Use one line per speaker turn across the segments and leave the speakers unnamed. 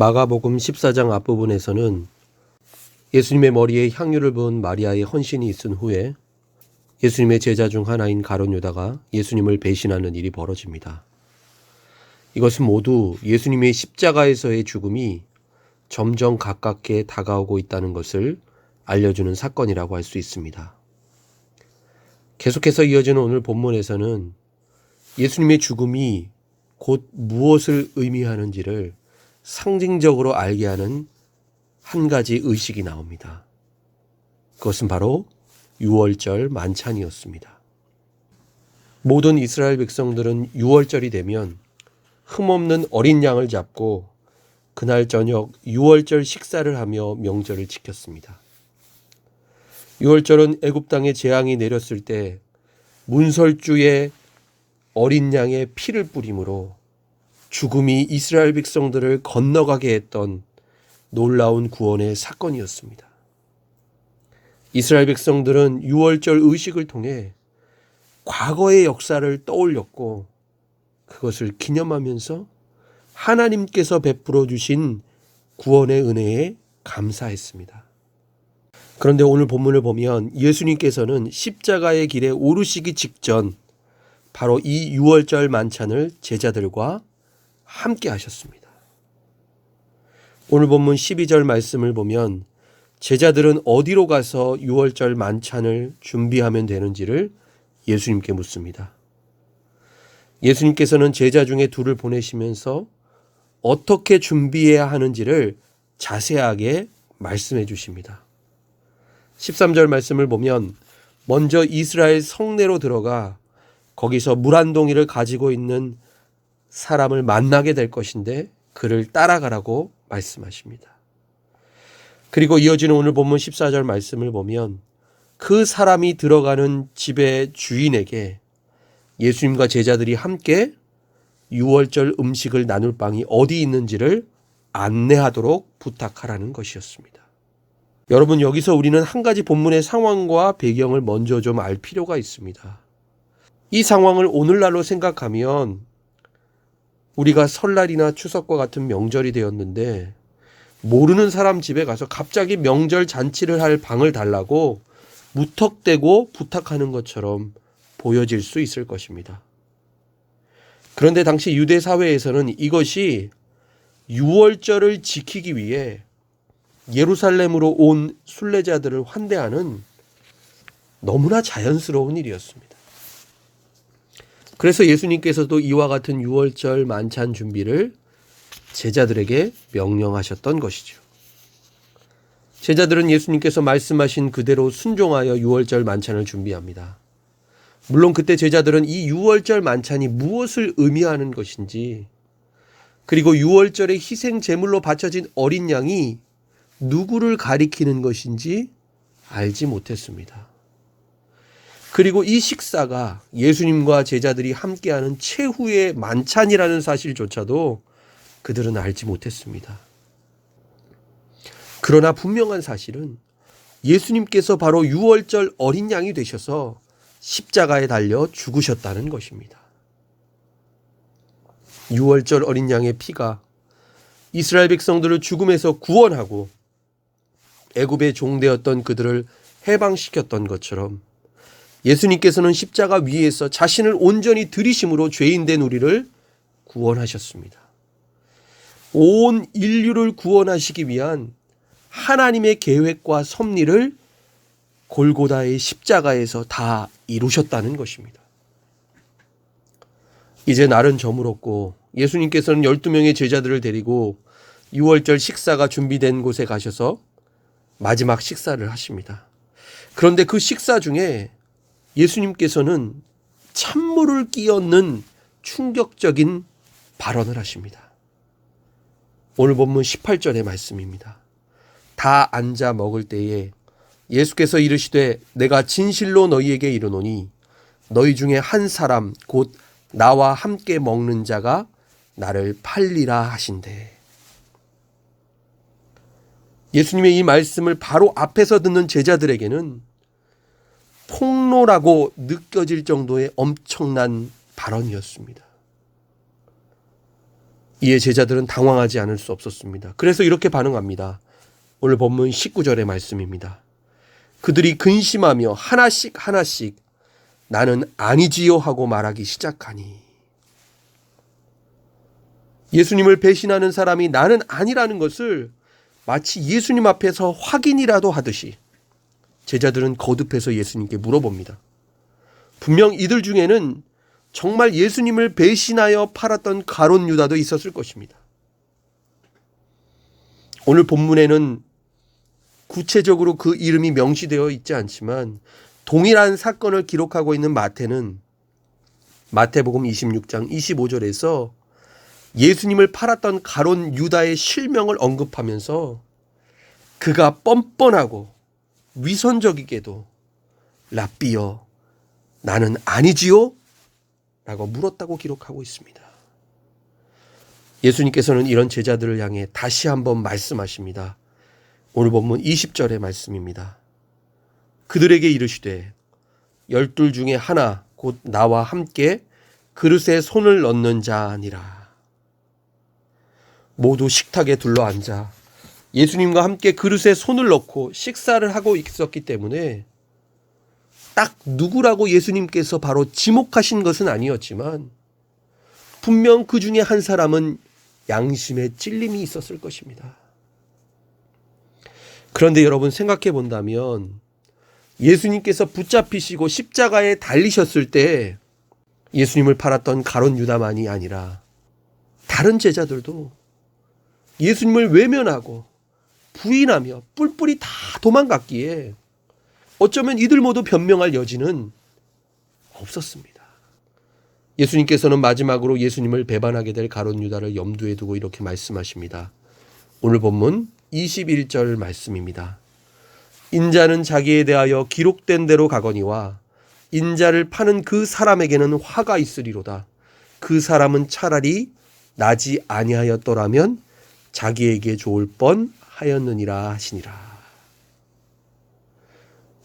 마가복음 14장 앞부분에서는 예수님의 머리에 향유를 부은 마리아의 헌신이 있은 후에 예수님의 제자 중 하나인 가론 유다가 예수님을 배신하는 일이 벌어집니다. 이것은 모두 예수님의 십자가에서의 죽음이 점점 가깝게 다가오고 있다는 것을 알려주는 사건이라고 할 수 있습니다. 계속해서 이어지는 오늘 본문에서는 예수님의 죽음이 곧 무엇을 의미하는지를 상징적으로 알게 하는 한 가지 의식이 나옵니다. 그것은 바로 6월절 만찬이었습니다. 모든 이스라엘 백성들은 6월절이 되면 흠없는 어린 양을 잡고 그날 저녁 6월절 식사를 하며 명절을 지켰습니다. 6월절은 애굽 땅에 재앙이 내렸을 때 문설주에 어린 양의 피를 뿌림으로 죽음이 이스라엘 백성들을 건너가게 했던 놀라운 구원의 사건이었습니다. 이스라엘 백성들은 6월절 의식을 통해 과거의 역사를 떠올렸고 그것을 기념하면서 하나님께서 베풀어 주신 구원의 은혜에 감사했습니다. 그런데 오늘 본문을 보면 예수님께서는 십자가의 길에 오르시기 직전 바로 이 6월절 만찬을 제자들과 함께 하셨습니다. 오늘 본문 12절 말씀을 보면 제자들은 어디로 가서 6월절 만찬을 준비하면 되는지를 예수님께 묻습니다. 예수님께서는 제자 중에 둘을 보내시면서 어떻게 준비해야 하는지를 자세하게 말씀해 주십니다. 13절 말씀을 보면 먼저 이스라엘 성내로 들어가 거기서 물 한 동이를 가지고 있는 사람을 만나게 될 것인데 그를 따라가라고 말씀하십니다. 그리고 이어지는 오늘 본문 14절 말씀을 보면 그 사람이 들어가는 집의 주인에게 예수님과 제자들이 함께 6월절 음식을 나눌 방이 어디 있는지를 안내하도록 부탁하라는 것이었습니다. 여러분 여기서 우리는 한 가지 본문의 상황과 배경을 먼저 좀 알 필요가 있습니다. 이 상황을 오늘날로 생각하면 우리가 설날이나 추석과 같은 명절이 되었는데 모르는 사람 집에 가서 갑자기 명절 잔치를 할 방을 달라고 무턱대고 부탁하는 것처럼 보여질 수 있을 것입니다. 그런데 당시 유대 사회에서는 이것이 6월절을 지키기 위해 예루살렘으로 온 순례자들을 환대하는 너무나 자연스러운 일이었습니다. 그래서 예수님께서도 이와 같은 6월절 만찬 준비를 제자들에게 명령하셨던 것이죠. 제자들은 예수님께서 말씀하신 그대로 순종하여 6월절 만찬을 준비합니다. 물론 그때 제자들은 이 6월절 만찬이 무엇을 의미하는 것인지 그리고 6월절에 희생 제물로 바쳐진 어린 양이 누구를 가리키는 것인지 알지 못했습니다. 그리고 이 식사가 예수님과 제자들이 함께하는 최후의 만찬이라는 사실조차도 그들은 알지 못했습니다. 그러나 분명한 사실은 예수님께서 바로 6월절 어린 양이 되셔서 십자가에 달려 죽으셨다는 것입니다. 6월절 어린 양의 피가 이스라엘 백성들을 죽음에서 구원하고 애굽의 종되었던 그들을 해방시켰던 것처럼 예수님께서는 십자가 위에서 자신을 온전히 들이심으로 죄인된 우리를 구원하셨습니다. 온 인류를 구원하시기 위한 하나님의 계획과 섭리를 골고다의 십자가에서 다 이루셨다는 것입니다. 이제 날은 저물었고 예수님께서는 12명의 제자들을 데리고 6월절 식사가 준비된 곳에 가셔서 마지막 식사를 하십니다. 그런데 그 식사 중에 예수님께서는 찬물을 끼얹는 충격적인 발언을 하십니다. 오늘 본문 18절의 말씀입니다. 다 앉아 먹을 때에 예수께서 이르시되 내가 진실로 너희에게 이르노니 너희 중에 한 사람 곧 나와 함께 먹는 자가 나를 팔리라 하신대. 예수님의 이 말씀을 바로 앞에서 듣는 제자들에게는 폭로라고 느껴질 정도의 엄청난 발언이었습니다. 이에 제자들은 당황하지 않을 수 없었습니다. 그래서 이렇게 반응합니다. 오늘 본문 19절의 말씀입니다. 그들이 근심하며 하나씩 하나씩 나는 아니지요 하고 말하기 시작하니 예수님을 배신하는 사람이 나는 아니라는 것을 마치 예수님 앞에서 확인이라도 하듯이 제자들은 거듭해서 예수님께 물어봅니다. 분명 이들 중에는 정말 예수님을 배신하여 팔았던 가론 유다도 있었을 것입니다. 오늘 본문에는 구체적으로 그 이름이 명시되어 있지 않지만 동일한 사건을 기록하고 있는 마태는 마태복음 26장 25절에서 예수님을 팔았던 가론 유다의 실명을 언급하면서 그가 뻔뻔하고 위선적이게도 라비여 나는 아니지요? 라고 물었다고 기록하고 있습니다. 예수님께서는 이런 제자들을 향해 다시 한번 말씀하십니다. 오늘 본문 20절의 말씀입니다. 그들에게 이르시되 열둘 중에 하나 곧 나와 함께 그릇에 손을 넣는 자니라. 모두 식탁에 둘러 앉아 예수님과 함께 그릇에 손을 넣고 식사를 하고 있었기 때문에 딱 누구라고 예수님께서 바로 지목하신 것은 아니었지만 분명 그 중에 한 사람은 양심의 찔림이 있었을 것입니다. 그런데 여러분 생각해 본다면 예수님께서 붙잡히시고 십자가에 달리셨을 때 예수님을 팔았던 가론 유다만이 아니라 다른 제자들도 예수님을 외면하고 부인하며 뿔뿔이 다 도망갔기에 어쩌면 이들 모두 변명할 여지는 없었습니다. 예수님께서는 마지막으로 예수님을 배반하게 될 가론 유다를 염두에 두고 이렇게 말씀하십니다. 오늘 본문 21절 말씀입니다. 인자는 자기에 대하여 기록된 대로 가거니와 인자를 파는 그 사람에게는 화가 있으리로다. 그 사람은 차라리 나지 아니하였더라면 자기에게 좋을 뻔 하였느니라 하시니라.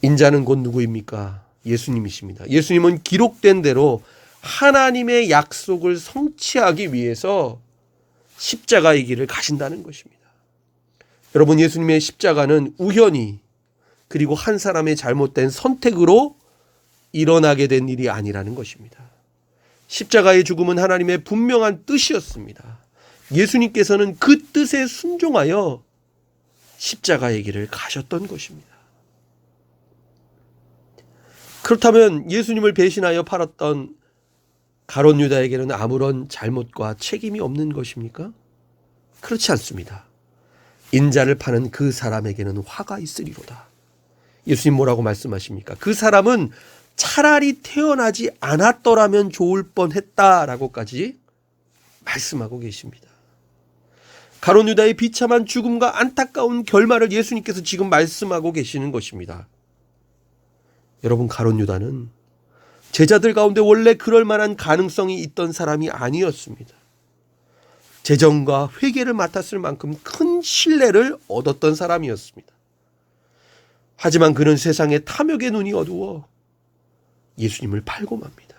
인자는 곧 누구입니까? 예수님이십니다. 예수님은 기록된 대로 하나님의 약속을 성취하기 위해서 십자가의 길을 가신다는 것입니다. 여러분, 예수님의 십자가는 우연히 그리고 한 사람의 잘못된 선택으로 일어나게 된 일이 아니라는 것입니다. 십자가의 죽음은 하나님의 분명한 뜻이었습니다. 예수님께서는 그 뜻에 순종하여 십자가의 길을 가셨던 것입니다. 그렇다면 예수님을 배신하여 팔았던 가론 유다에게는 아무런 잘못과 책임이 없는 것입니까? 그렇지 않습니다. 인자를 파는 그 사람에게는 화가 있으리로다. 예수님 뭐라고 말씀하십니까? 그 사람은 차라리 태어나지 않았더라면 좋을 뻔 했다라고까지 말씀하고 계십니다. 가론 유다의 비참한 죽음과 안타까운 결말을 예수님께서 지금 말씀하고 계시는 것입니다. 여러분 가론 유다는 제자들 가운데 원래 그럴 만한 가능성이 있던 사람이 아니었습니다. 재정과 회계를 맡았을 만큼 큰 신뢰를 얻었던 사람이었습니다. 하지만 그는 세상의 탐욕의 눈이 어두워 예수님을 팔고 맙니다.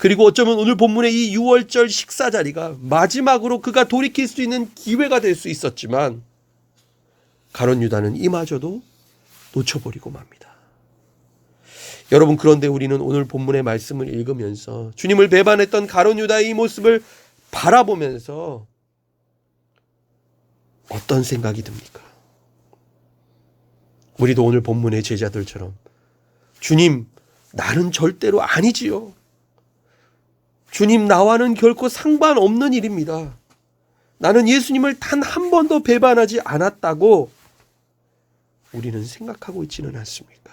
그리고 어쩌면 오늘 본문의 이 6월절 식사 자리가 마지막으로 그가 돌이킬 수 있는 기회가 될 수 있었지만 가론 유다는 이마저도 놓쳐버리고 맙니다. 여러분 그런데 우리는 오늘 본문의 말씀을 읽으면서 주님을 배반했던 가론 유다의 이 모습을 바라보면서 어떤 생각이 듭니까? 우리도 오늘 본문의 제자들처럼 주님 나는 절대로 아니지요. 주님 나와는 결코 상관없는 일입니다. 나는 예수님을 단 한 번도 배반하지 않았다고 우리는 생각하고 있지는 않습니까?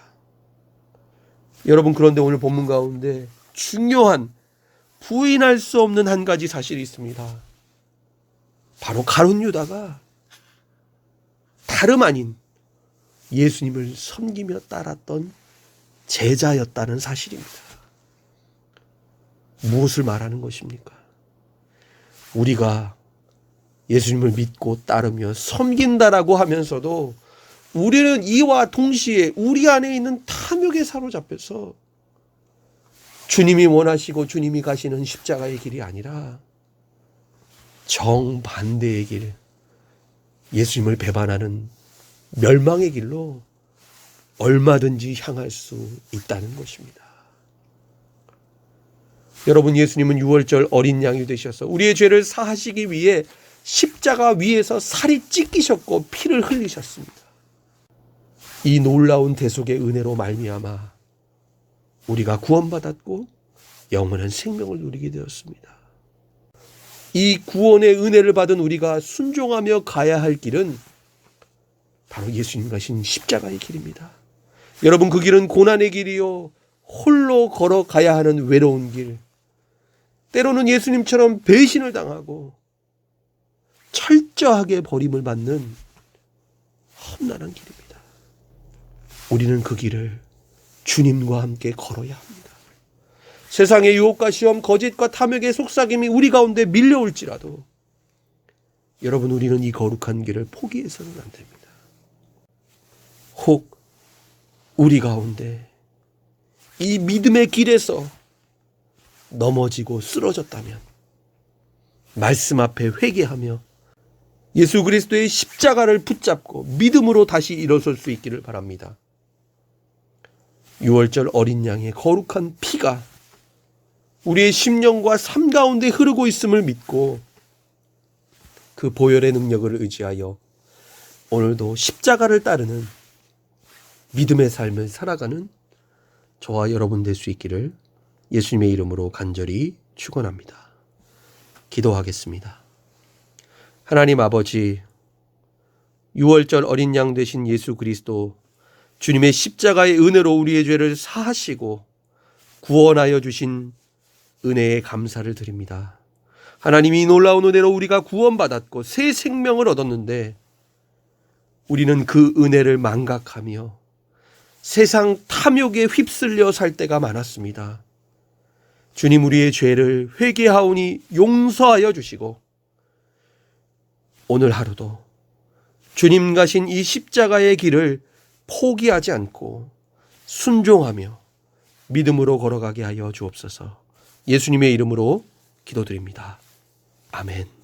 여러분 그런데 오늘 본문 가운데 중요한 부인할 수 없는 한 가지 사실이 있습니다. 바로 가론 유다가 다름 아닌 예수님을 섬기며 따랐던 제자였다는 사실입니다. 무엇을 말하는 것입니까? 우리가 예수님을 믿고 따르며 섬긴다라고 하면서도 우리는 이와 동시에 우리 안에 있는 탐욕에 사로잡혀서 주님이 원하시고 주님이 가시는 십자가의 길이 아니라 정반대의 길, 예수님을 배반하는 멸망의 길로 얼마든지 향할 수 있다는 것입니다. 여러분 예수님은 6월절 어린 양이 되셔서 우리의 죄를 사하시기 위해 십자가 위에서 살이 찢기셨고 피를 흘리셨습니다. 이 놀라운 대속의 은혜로 말미암아 우리가 구원받았고 영원한 생명을 누리게 되었습니다. 이 구원의 은혜를 받은 우리가 순종하며 가야 할 길은 바로 예수님 가신 십자가의 길입니다. 여러분 그 길은 고난의 길이요 홀로 걸어가야 하는 외로운 길. 때로는 예수님처럼 배신을 당하고 철저하게 버림을 받는 험난한 길입니다. 우리는 그 길을 주님과 함께 걸어야 합니다. 세상의 유혹과 시험, 거짓과 탐욕의 속삭임이 우리 가운데 밀려올지라도 여러분 우리는 이 거룩한 길을 포기해서는 안 됩니다. 혹 우리 가운데 이 믿음의 길에서 넘어지고 쓰러졌다면 말씀 앞에 회개하며 예수 그리스도의 십자가를 붙잡고 믿음으로 다시 일어설 수 있기를 바랍니다. 6월절 어린 양의 거룩한 피가 우리의 심령과 삶 가운데 흐르고 있음을 믿고 그 보혈의 능력을 의지하여 오늘도 십자가를 따르는 믿음의 삶을 살아가는 저와 여러분 될 수 있기를 예수님의 이름으로 간절히 축원합니다. 기도하겠습니다. 하나님 아버지 6월절 어린 양 되신 예수 그리스도 주님의 십자가의 은혜로 우리의 죄를 사하시고 구원하여 주신 은혜에 감사를 드립니다. 하나님이 놀라운 은혜로 우리가 구원받았고 새 생명을 얻었는데 우리는 그 은혜를 망각하며 세상 탐욕에 휩쓸려 살 때가 많았습니다. 주님 우리의 죄를 회개하오니 용서하여 주시고 오늘 하루도 주님 가신 이 십자가의 길을 포기하지 않고 순종하며 믿음으로 걸어가게 하여 주옵소서. 예수님의 이름으로 기도드립니다. 아멘.